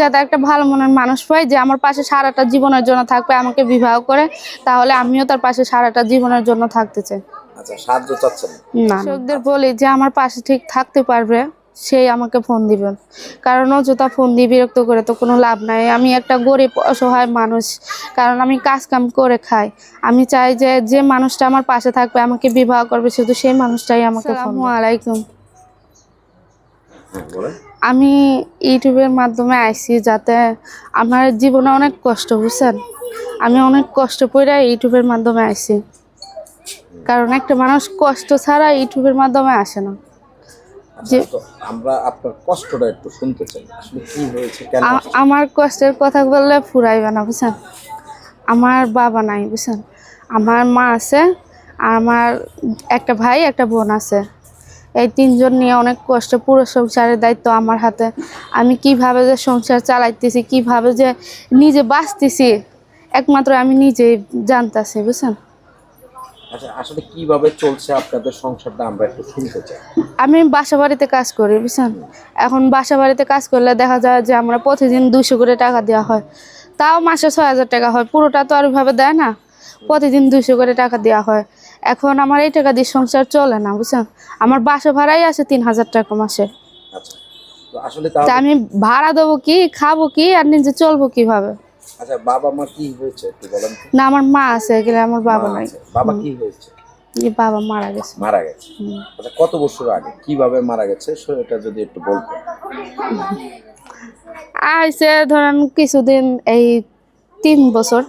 যাতে একটা ভালো মনের মানুষ পাই যে আমার পাশে সারাটা জীবনের জন্য থাকবে আমাকে বিবাহ করে তাহলে আমিও তার পাশে সারাটা জীবনের জন্য থাকতে চাই। আচ্ছা না বলি যে আমার পাশে ঠিক থাকতে পারবে সেই আমাকে ফোন দিবেন। কারণ অযথা ফোন দিয়ে বিরক্ত করে তো কোনো লাভ নাই। আমি একটা গরিব অসহায় মানুষ। কারণ আমি কাজ কাম করে খাই। আমি চাই যে যে মানুষটা আমার পাশে থাকবে আমাকে বিবাহ করবে শুধু সেই মানুষটাই আমাকে ফোন আলাইকুম। হ্যাঁ আমি ইউটিউবের মাধ্যমে আইছি যাতে আমার জীবনে অনেক কষ্ট বুঝছেন? আমি অনেক কষ্ট করে ইউটিউবের মাধ্যমে আইছি কারণ একটা মানুষ কষ্ট ছাড়া ইউটিউবের মাধ্যমে আসে না। আচ্ছা, যে- আমরা আপনার কষ্টটা একটু শুনতে চাই। আসলে কি হয়েছে কেন আমার কষ্টের কথা বললে ফুরাইবে না বুঝছেন? আমার বাবা নাই বুঝছেন? আমার মা আছে আর আমার একটা ভাই একটা বোন আছে। এই তিনজন নিয়ে অনেক কষ্ট পুরো সংসারের দায়িত্ব আমার হাতে। আমি কীভাবে যে সংসার চালাইতেছি কীভাবে যে নিজে বাঁচতেছি একমাত্র আমি নিজেই জানতাছি বুঝছেন? আচ্ছা আসলে কীভাবে চলছে আপনাদের সংসারটা আমরা একটু শুনতে চাই। আমি বাসা বাড়িতে কাজ করি বুঝছেন? এখন বাসা বাড়িতে কাজ করলে দেখা যায় যে আমরা প্রতিদিন দুশো করে টাকা দেওয়া হয়। তাও মাসে ছয় হাজার টাকা হয় পুরোটা তো আর ওইভাবে দেয় না। প্রতিদিন দুশো করে টাকা দেওয়া হয়। এখন আমার এই টাকা দিয়ে সংসার চলে না বুঝছেন? আমার বাসা ভাড়াই আছে তিন হাজার টাকা মাসে। আচ্ছা আসলে তা আমি ভাড়া দেবো কি খাব কি আর নিজে চলবো কীভাবে? আচ্ছা বাবা মা কি হয়েছে একটু বলেন না আমার মা আছে এগুলো আমার বাবা নাই। বাবা কি হয়েছে? বাবা মারা গেছে। মারা গেছে। আচ্ছা কত বছর আগে কীভাবে মারা গেছে সেটা যদি একটু বলতেন। আইসে ধরেন কিছুদিন এই তিন বছর।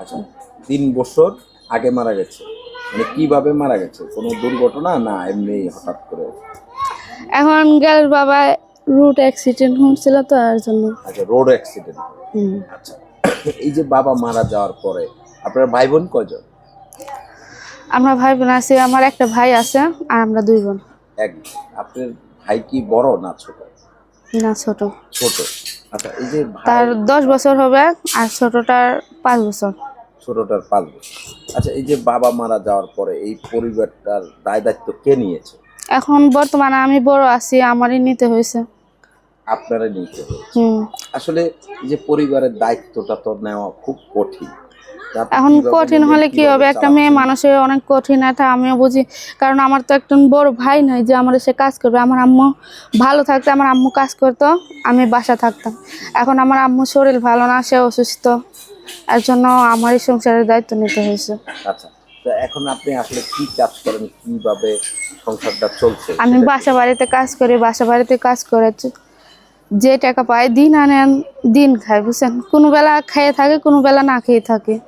আচ্ছা তিন বছর আগে মারা গেছে। মানে কীভাবে মারা গেছে? কোনো দুর্ঘটনা না এমনি হঠাৎ করে? এখন গেল বাবা রোড অ্যাক্সিডেন্ট হয়েছিল তো আর জন্য। আচ্ছা রোড অ্যাক্সিডেন্ট হুম। আচ্ছা এই যে বাবা মারা যাওয়ার পরে আপনার ভাই বোন কয়জন? আমরা ভাই বোন আছি আমার একটা ভাই আছে আর আমরা দুই বোন এক। আপনার ভাই কি বড় না ছোট? না ছোট। ছোট। আচ্ছা এই যে তার দশ বছর হবে আর ছোটটার পাঁচ বছর। ছোটটার পাঁচ বছর আচ্ছা এই যে বাবা মারা যাওয়ার পরে এই পরিবারটার দায় দায়িত্ব কে নিয়েছে? এখন বর্তমানে আমি বড় আছি আমারই নিতে হয়েছে। আপনারা নিতে হয়েছে। হুম। আসলে যে পরিবারের দায়িত্বটা তো নেওয়া খুব কঠিন। এখন কঠিন হলে কি হবে? একটা মেয়ে মানুষের অনেক কঠিন এটা আমিও বুঝি। কারণ আমার তো একজন বড় ভাই নাই যে আমার সে কাজ করবে। আমার আম্মু ভালো থাকতে আমার আম্মু কাজ করতো আমি বাসা থাকতাম। এখন আমার আম্মু শরীর ভালো না সে অসুস্থ। এর জন্য আমারই সংসারের দায়িত্ব নিতে হয়েছে। আচ্ছা এখন আপনি আসলে কি কাজ করেন? কীভাবে সংসারটা চলছে? আমি বাসা বাড়িতে কাজ করি বাসা বাড়িতে কাজ করে যে- টাকা পাই দিন আনেন দিন খাই বুঝছেন? কোনো বেলা খেয়ে থাকে কোনো বেলা না খেয়ে থাকে।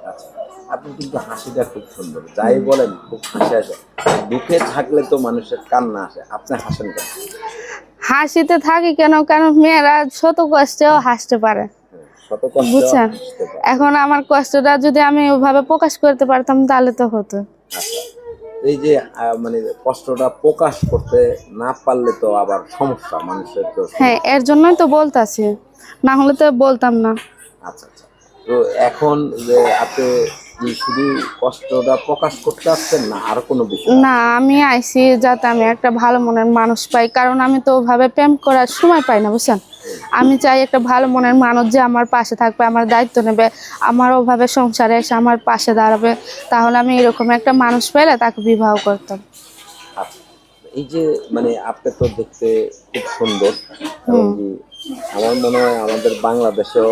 আপনি কিন্তু হাসিটা খুব সুন্দর। যাই বলেন খুব হাসি আসে। দুঃখে থাকলে তো মানুষের কান্না আসে। আপনি হাসেন কেন? হাসিতে থাকি কেন? কেন মেয়েরা শত কষ্টেও হাসতে পারে। বুঝছেন? এখন আমার কষ্টটা যদি আমি ওভাবে প্রকাশ করতে পারতাম তাহলে তো হতো। আচ্ছা। এই যে মানে কষ্টটা প্রকাশ করতে না পারলে তো আবার সমস্যা মানুষের তো হ্যাঁ এর জন্যই তো বলতাছি। না হলে তো বলতাম না। আচ্ছা আচ্ছা। তো এখন যে আপনি কি শুধু কষ্টটা প্রকাশ করতে আসছেন না আর কোনো বিষয় না আমি আইছি যাতে আমি একটা ভালো মনের মানুষ পাই কারণ আমি তো ওভাবে প্রেম করার সময় পাই না বুঝছেন? আমি চাই একটা ভালো মনের মানুষ যে আমার পাশে থাকবে আমার দায়িত্ব নেবে আমার ওভাবে সংসারে এসে আমার পাশে দাঁড়াবে তাহলে আমি এরকম একটা মানুষ পেলে তাকে বিবাহ করতাম। আচ্ছা এই যে মানে আপনি তো দেখতে খুব সুন্দর আমার মনে হয় আমাদের বাংলাদেশেও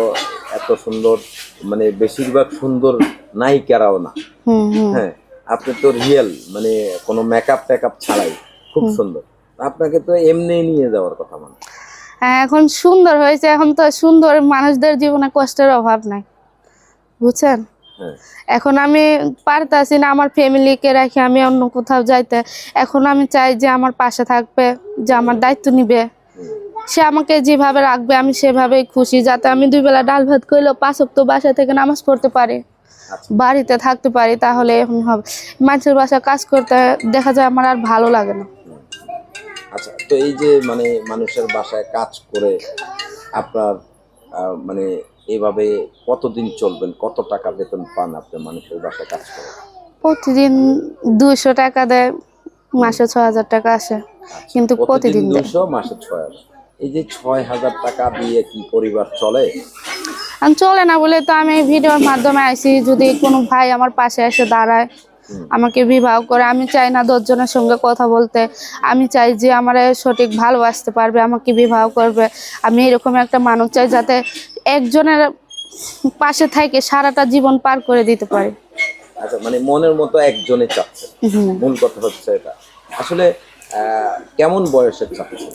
এত সুন্দর মানে বেশিরভাগ সুন্দর নাই নায়িকারাও না। হ্যাঁ আপনি তো রিয়েল মানে কোনো মেকআপ টেকআপ ছাড়াই খুব সুন্দর। আপনাকে তো এমনি নিয়ে যাওয়ার কথা মানে হ্যাঁ। এখন সুন্দর হয়েছে এখন তো সুন্দর মানুষদের জীবনে কষ্টের অভাব নাই। বুঝছেন? হ্যাঁ। এখন আমি পারতাছি না আমার ফ্যামিলিকে রেখে আমি অন্য কোথাও যাইতে। এখন আমি চাই যে আমার পাশে থাকবে যে আমার দায়িত্ব নিবে। সে আমাকে যেভাবে রাখবে আমি সেভাবেই খুশি যাতে আমি দুই বেলা ডাল ভাত করলেও পাঁচক তো বাসা থেকে নামাজ পড়তে পারি আচ্ছা। বাড়িতে থাকতে পারি তাহলে এখন হবে। মানুষের বাসা কাজ করতে দেখা যায় আমার আর ভালো লাগে না। আচ্ছা তো এই যে মানে মানুষের বাসায় কাজ করে আপনার মানে এভাবে কতদিন চলবেন? কত টাকা বেতন পান আপনি মানুষের বাসায় কাজ করে? প্রতিদিন দুইশো টাকা দেয় মাসে ছ হাজার টাকা আসে। কিন্তু প্রতিদিন দুশো মাসে ছয় হাজার। এই যে ছয় হাজার টাকা দিয়ে কি পরিবার চলে? চলে না বলে তো আমি ভিডিওর মাধ্যমে আইছি যদি কোনো ভাই আমার পাশে এসে দাঁড়ায় আমাকে বিবাহ করে আমি চাই না দশজনের সঙ্গে কথা বলতে আমি চাই যে আমার সঠিক ভালোবাসতে পারবে আমাকে বিবাহ করবে আমি এরকম একটা মানুষ চাই যাতে একজনের পাশে থেকে সারাটা জীবন পার করে দিতে পারে। আচ্ছা মানে মনের মতো একজনে চাচ্ছে। মূল কথা হচ্ছে এটা। আসলে কেমন বয়সের চাচ্ছে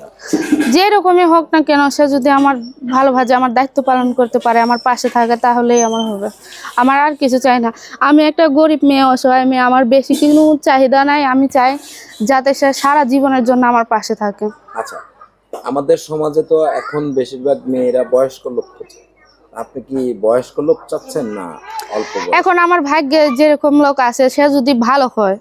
যে রকমই হোক না কেন সে যদি আমার ভালোভাবে আমার দায়িত্ব পালন করতে পারে আমার পাশে থাকে তাহলেই আমার হবে। আমার আর কিছু চাই না। আমি একটা গরিব মেয়ে অসহায় মেয়ে আমার বেশি কোনো চাহিদা নাই। আমি চাই যাতে সে সারা জীবনের জন্য আমার পাশে থাকে। আচ্ছা আমাদের সমাজে তো এখন বেশিরভাগ মেয়েরা বয়স্ক লোক আপনি কি বয়স্ক লোক চাচ্ছেন না? এখন আমার ভাগ্যে যেরকম লোক আছে সে যদি ভালো হয়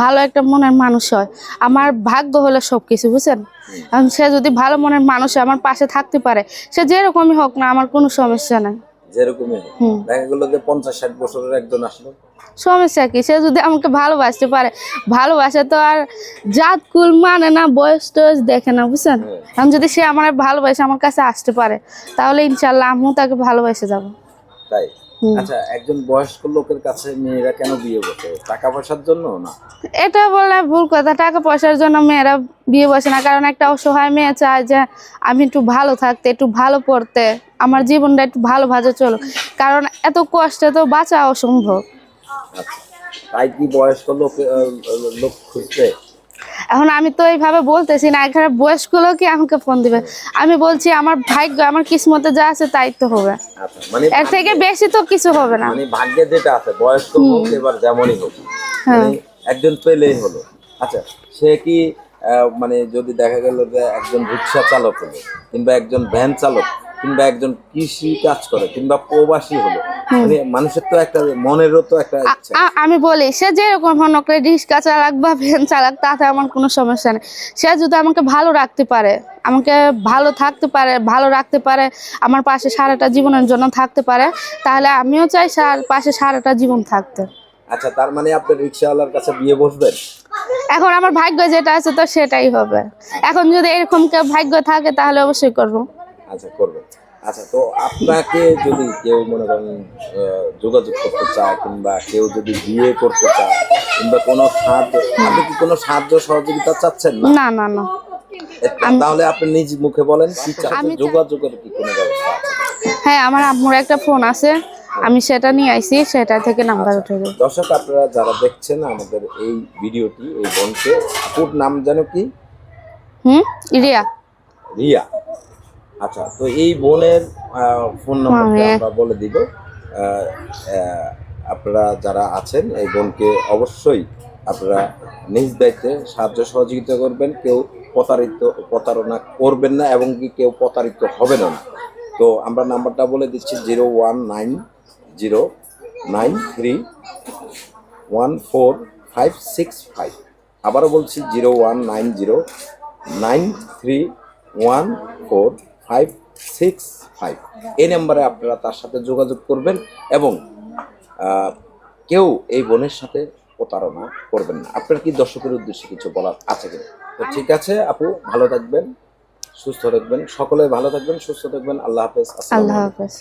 ভালো একটা মনের মানুষ হয় আমার ভাগ্য হলো সব কিছু বুঝছেন? এখন সে যদি ভালো মনের মানুষ হয়, আমার পাশে থাকতে পারে সে যেরকমই হোক না আমার কোনো সমস্যা নাই। যেরকমই হুম। দেখা গেলো যে পঞ্চাশ ষাট বছরের একজন আসলো। সমস্যা কি? সে যদি আমাকে ভালোবাসতে পারে ভালোবাসা তো আর জাত কুল মানে না বয়স টয়স দেখে না বুঝছেন? এখন যদি সে আমার ভালোবাসে আমার কাছে আসতে পারে তাহলে ইনশাল্লাহ আমিও তাকে ভালোবাসে যাব। তাই। আচ্ছা একজন বয়স্ক লোকের কাছে মেয়েরা কেন বিয়ে বসে? টাকা পয়সার জন্য না? এটা বললে ভুল কথা। টাকা পয়সার জন্য মেয়েরা বিয়ে বসে না। কারণ একটা অসহায় মেয়ে চায় যে আমি একটু ভালো থাকতে একটু ভালো পড়তে আমার জীবনটা একটু ভালোভাবে চলো। কারণ এত কষ্টে তো বাঁচা অসম্ভব। আচ্ছা তাই কি বয়স্ক লোক লোক খুঁজছে? এখন আমি তো এইভাবে বলতেছি না এখানে বয়স্ক লোকই আমাকে ফোন দিবে? আমি বলছি আমার ভাগ্য আমার কিসমতে যা আছে তাই তো হবে। আচ্ছা মানে এর থেকে বেশি তো কিছু হবে না। মানে ভাগ্যে যেটা আছে বয়স্ক হোক এবার যেমনই হোক হ্যাঁ। মানে একজন পেলেই হলো। আচ্ছা সে কি মানে যদি দেখা গেল যে একজন রিক্সা চালক হলো কিংবা একজন ভ্যান চালক কিংবা একজন কৃষি কাজ করে কিংবা প্রবাসী হলো মানে মানুষের তো একটা মনেরও তো একটা আমি বলি সে যেরকম হোক রিক্সা চালাক বা ভ্যান চালাক তাতে আমার কোনো সমস্যা নেই। সে যদি আমাকে ভালো রাখতে পারে আমাকে ভালো থাকতে পারে ভালো রাখতে পারে আমার পাশে সারাটা জীবনের জন্য থাকতে পারে তাহলে আমিও চাই সার- পাশে সারাটা জীবন থাকতে। আচ্ছা তার মানে আপনি রিক্সাওয়ালার কাছে বিয়ে বসবেন? এখন আমার ভাগ্য যেটা আছে তো সেটাই হবে। এখন যদি এরকম কেউ ভাগ্য থাকে তাহলে অবশ্যই করব। আচ্ছা করবেন আচ্ছা তো আপনাকে যদি কেউ মনে করেন যোগাযোগ করতে চায় কিংবা কেউ যদি বিয়ে করতে চায় কিংবা কোনো সাহায্য আপনি কি কোনো সাহায্য সহযোগিতা চাচ্ছেন না? না না না। তাহলে আপনি নিজ মুখে বলেন কি চাচ্ছেন? যোগাযোগের কি কোনো ব্যবস্থা আছে? হ্যাঁ আমার আম্মুর একটা ফোন আছে। আমি সেটা নিয়ে আইছি সেটা থেকে নাম্বার উঠে দেবো দর্শক আপনারা যারা দেখছেন আমাদের এই ভিডিওটি এই বোনকে আপুর নাম যেন কি? হুম? রিয়া রিয়া। আচ্ছা তো এই বোনের ফোন নম্বরটা হ্যাঁ। আমরা বলে দিব। আপনারা যারা আছেন এই বোনকে অবশ্যই আপনারা নিজ দায়িত্বে সাহায্য সহযোগিতা করবেন। কেউ প্রতারিত প্রতারণা করবেন না এবং কি কেউ প্রতারিত হবে না। তো আমরা নাম্বারটা বলে দিচ্ছি zero one nine zero nine three one four five six five. আবারও বলছি zero one nine zero nine three one four five six five. এই নাম্বারে আপনারা তার সাথে যোগাযোগ করবেন এবং কেউ এই বোনের সাথে প্রতারণা করবেন না। আপনার কি দর্শকের উদ্দেশ্যে কিছু বলার আছে কিনা? তো ঠিক আছে আপু ভালো থাকবেন সুস্থ থাকবেন সকলে ভালো থাকবেন সুস্থ থাকবেন। আল্লাহ হাফেজ আল্লাহ হাফেজ।